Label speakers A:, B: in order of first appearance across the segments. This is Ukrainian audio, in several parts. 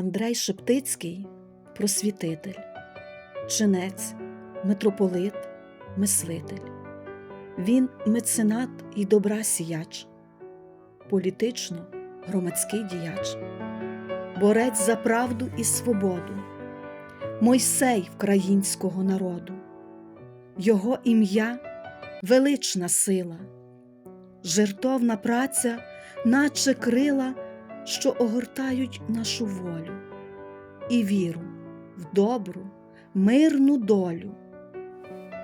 A: Андрей Шептицький просвітитель, чинець, митрополит, мислитель. Він меценат і добра сіяч, політично громадський діяч, борець за правду і свободу, Мойсей українського народу, Його ім'я велична сила, жертовна праця, наче крила, що огортають нашу волю, і віру в добру, мирну долю.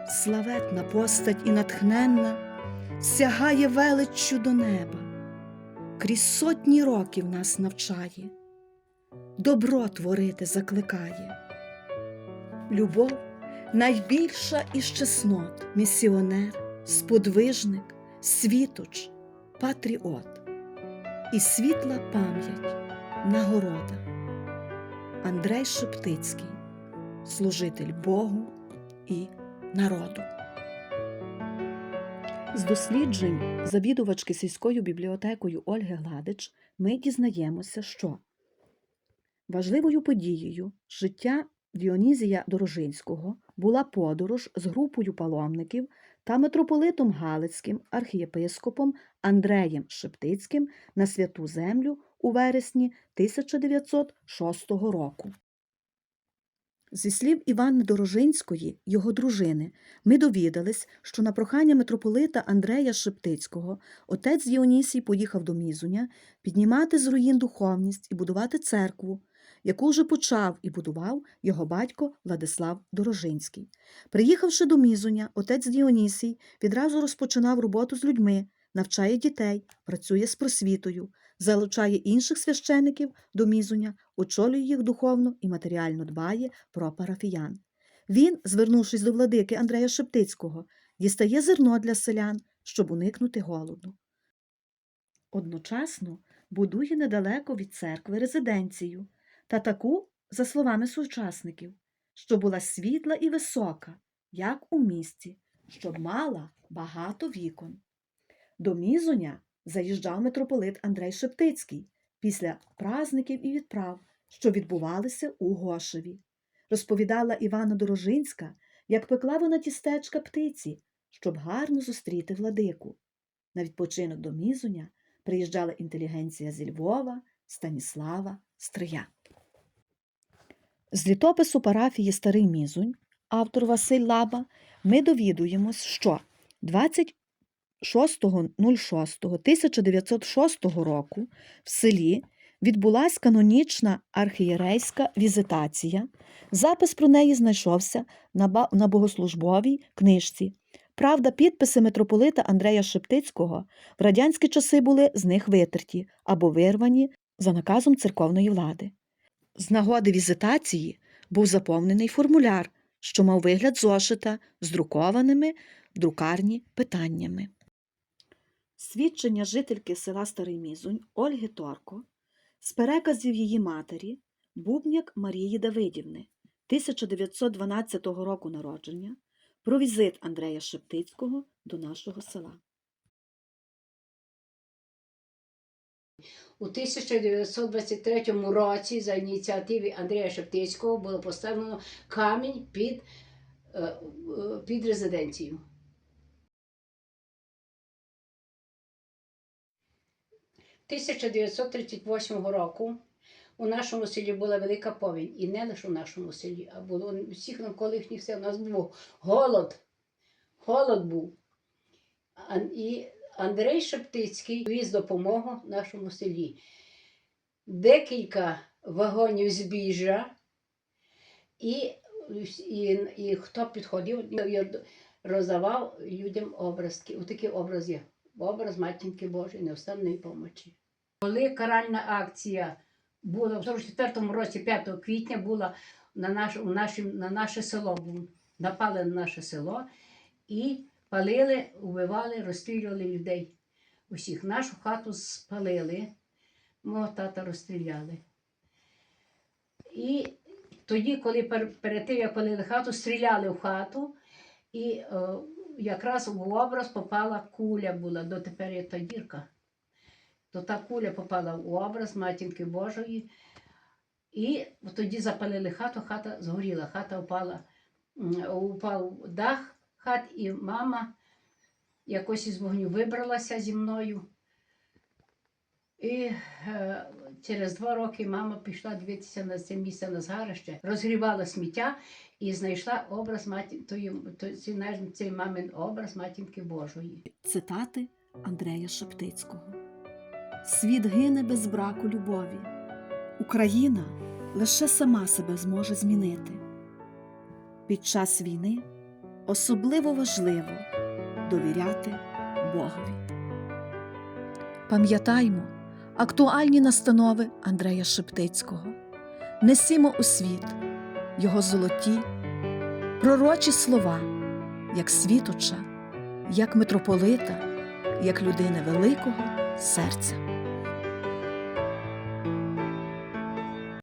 A: Славетна постать і натхненна сягає величчю до неба, крізь сотні років нас навчає, добро творити закликає. Любов найбільша із чеснот, місіонер, сподвижник, світоч, патріот і світла пам'ять, нагорода. Андрей Шептицький, служитель Богу і народу. З досліджень завідувачки сільською бібліотекою Ольги Гладич ми дізнаємося, що важливою подією життя Діонізія Дорожинського була подорож з групою паломників та митрополитом Галицьким архієпископом Андреєм Шептицьким на святу землю у вересні 1906 року. Зі слів Іванни Дорожинської, його дружини, ми довідались, що на прохання митрополита Андрея Шептицького отець Діонісій поїхав до Мізуня піднімати з руїн духовність і будувати церкву, яку вже почав і будував його батько Владислав Дорожинський. Приїхавши до Мізуня, отець Діонісій відразу розпочинав роботу з людьми, навчає дітей, працює з просвітою, залучає інших священиків до Мізуня, очолює їх духовно і матеріально дбає про парафіян. Він, звернувшись до владики Андрея Шептицького, дістає зерно для селян, щоб уникнути голоду. Одночасно будує недалеко від церкви резиденцію та таку, за словами сучасників, що була світла і висока, як у місті, щоб мала багато вікон. До Мізуня заїжджав митрополит Андрей Шептицький після празників і відправ, що відбувалися у Гошеві. Розповідала Івана Дорожинська, як пекла вона тістечка птиці, щоб гарно зустріти владику. На відпочинок до Мізуня приїжджала інтелігенція зі Львова, Станіслава, Стрия. З літопису парафії Старий Мізунь, автор Василь Лаба, ми довідуємось, що 26.06.1906 року в селі відбулась канонічна архієрейська візитація. Запис про неї знайшовся на богослужбовій книжці. Правда, підписи митрополита Андрея Шептицького в радянські часи були з них витерті або вирвані за наказом церковної влади. З нагоди візитації був заповнений формуляр, що мав вигляд зошита з друкованими в друкарні питаннями. Свідчення жительки села Старий Мізунь Ольги Торко з переказів її матері Бубняк Марії Давидівни 1912 року народження про візит Андрея Шептицького до нашого села.
B: У 1923 році за ініціативи Андрія Шептицького було поставлено камінь під, е, е, під резиденцію. У 1938 року у нашому селі була велика повінь. І не лише у нашому селі, а було у всіх навколишніх сел. У нас був голод. Голод був. І Андрей Шептицький віз допомогу нашому селі. Декілька вагонів збіжжя, і, і, і хто підходив, роздавав людям образки. Такий образ є. Образ матінки Божої невстанної помочі. Коли каральна акція була в 44-му році, 5 квітня, була на, наш, у нашім, на наше село, напали на наше село і палили, убивали, розстрілювали людей. Усіх нашу хату спалили, мого тата розстріляли. І тоді, коли пер- перед тим, як палили хату, стріляли в хату, і е, якраз в образ попала куля була, дотепер є та дірка. То та куля попала в образ матінки Божої, І тоді запалили хату, хата згоріла, хата впала, упав дах хат, і мама якось із вогню вибралася зі мною. І е, через два роки мама пішла дивитися на це місце на згарище, розгрівала сміття і знайшла образ маті, тої, то, цей, наш- цей мамин образ матінки Божої.
A: Цитати Андрея Шептицького. Світ гине без браку любові. Україна лише сама себе зможе змінити. Під час війни особливо важливо довіряти Богові. Пам'ятаймо актуальні настанови Андрея Шептицького. Несімо у світ його золоті, пророчі слова, як світоча, як митрополита, як людини великого серця.